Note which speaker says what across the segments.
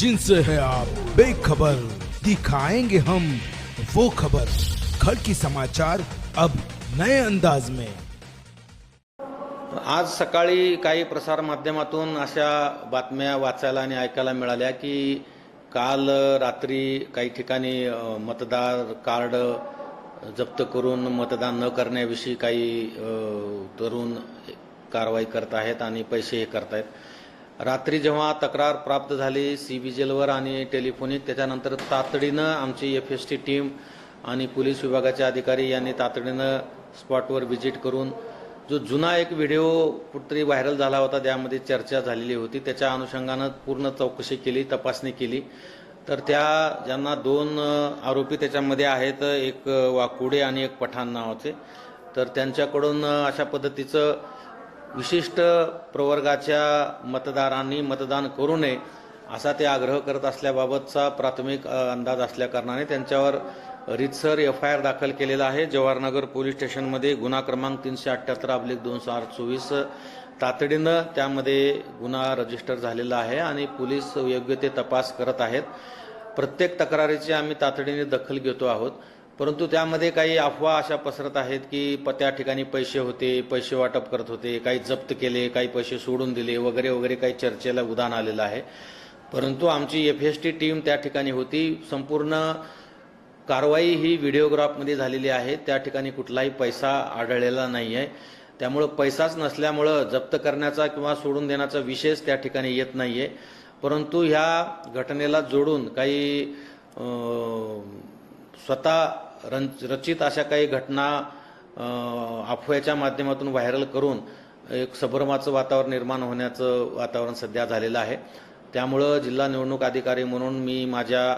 Speaker 1: जिनसे है आप। बेखबर दिखाएंगे हम वो खबर। खड़की समाचार अब नए अंदाज में।
Speaker 2: आज सकाळी काही प्रसार माध्यमातून अशा बातम्या वाचायला आणि ऐकायला मिळाल्या की काल रात्री काही ठिकाणी मतदार कार्ड जप्त करून मतदान न करण्याविषयी काही तरुण कारवाई करत आहेत आणि पैसे हे आहेत रात्री जेव्हा तक्रार प्राप्त झाली सी बी जेलवर आणि टेलिफोनिक त्याच्यानंतर तातडीनं आमची एफ एस टी टीम आणि पोलीस विभागाचे अधिकारी यांनी तातडीनं स्पॉटवर व्हिजिट करून जो जुना एक व्हिडिओ कुठतरी व्हायरल झाला होता त्यामध्ये चर्चा झालेली होती. त्याच्या अनुषंगानं पूर्ण चौकशी केली तपासणी केली. तर त्या ज्यांना दोन आरोपी त्याच्यामध्ये आहेत एक वाकुडे आणि एक पठाण नावाचे. तर त्यांच्याकडून अशा पद्धतीचं विशिष्ट प्रवर्गाच्या मतदारांनी मतदान करू नये असा ते आग्रह करत असल्याबाबतचा प्राथमिक अंदाज असल्याकारणाने त्यांच्यावर रितसर एफ आय आर दाखल केलेला आहे. जवाहरनगर पोलीस स्टेशनमध्ये गुन्हा क्रमांक तीनशे अठ्ठ्याहत्तर अब्लिक दोन आठ चोवीस तातडीनं त्यामध्ये गुन्हा रजिस्टर झालेला आहे आणि पोलीस योग्य ते तपास करत आहेत. प्रत्येक तक्रारीची आम्ही तातडीने दखल घेतो आहोत. परंतु त्यामध्ये काही अफवा अशा पसरत आहेत की प- त्या ठिकाणी पैसे होते पैसे वाटप करत होते काही जप्त केले काही पैसे सोडून दिले वगैरे वगैरे काही चर्चेला उदाहरण आलेलं आहे. परंतु आमची एफ एस टी टीम त्या ठिकाणी होती. संपूर्ण कारवाई ही व्हिडिओग्राफमध्ये झालेली आहे. त्या ठिकाणी कुठलाही पैसा आढळलेला नाही आहे त्यामुळं पैसाच नसल्यामुळं जप्त करण्याचा किंवा सोडून देण्याचा विशेष त्या ठिकाणी येत नाही आहे परंतु ह्या घटनेला जोडून काही स्वतः रचित अशा काही घटना अफवाच्या अफव्याच्या माध्यमातून व्हायरल करून एक सबरमाचं वातावरण निर्माण होण्याचं वातावरण सध्या झालेलं आहे. त्यामुळं जिल्हा निवडणूक अधिकारी म्हणून मी माझ्या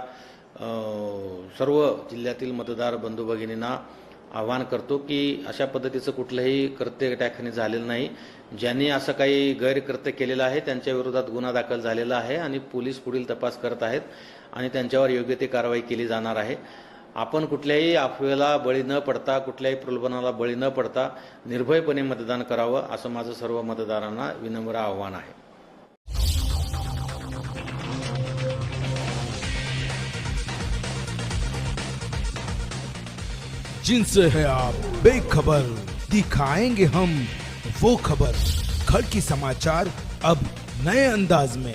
Speaker 2: सर्व जिल्ह्यातील मतदार बंधू भगिनींना आवाहन करतो की अशा पद्धतीचं कुठलंही कृत्य त्या झालेलं नाही. ज्यांनी असं काही गैरकृत्य केलेलं आहे त्यांच्या विरोधात गुन्हा दाखल झालेला आहे आणि पोलीस पुढील तपास करत आहेत आणि त्यांच्यावर योग्य ती कारवाई केली जाणार आहे. आपण कुठल्याही अफवेला बळी न पडता कुठल्याही प्रलोभनाला बळी न पडता निर्भयपणे मतदान करावं असं माझं सर्व मतदारांना विनम्र आव्हान आहे.
Speaker 1: जिनसे है आप बेखबर दिखाएंगे हम वो खबर। खड़की समाचार अब नए अंदाज में।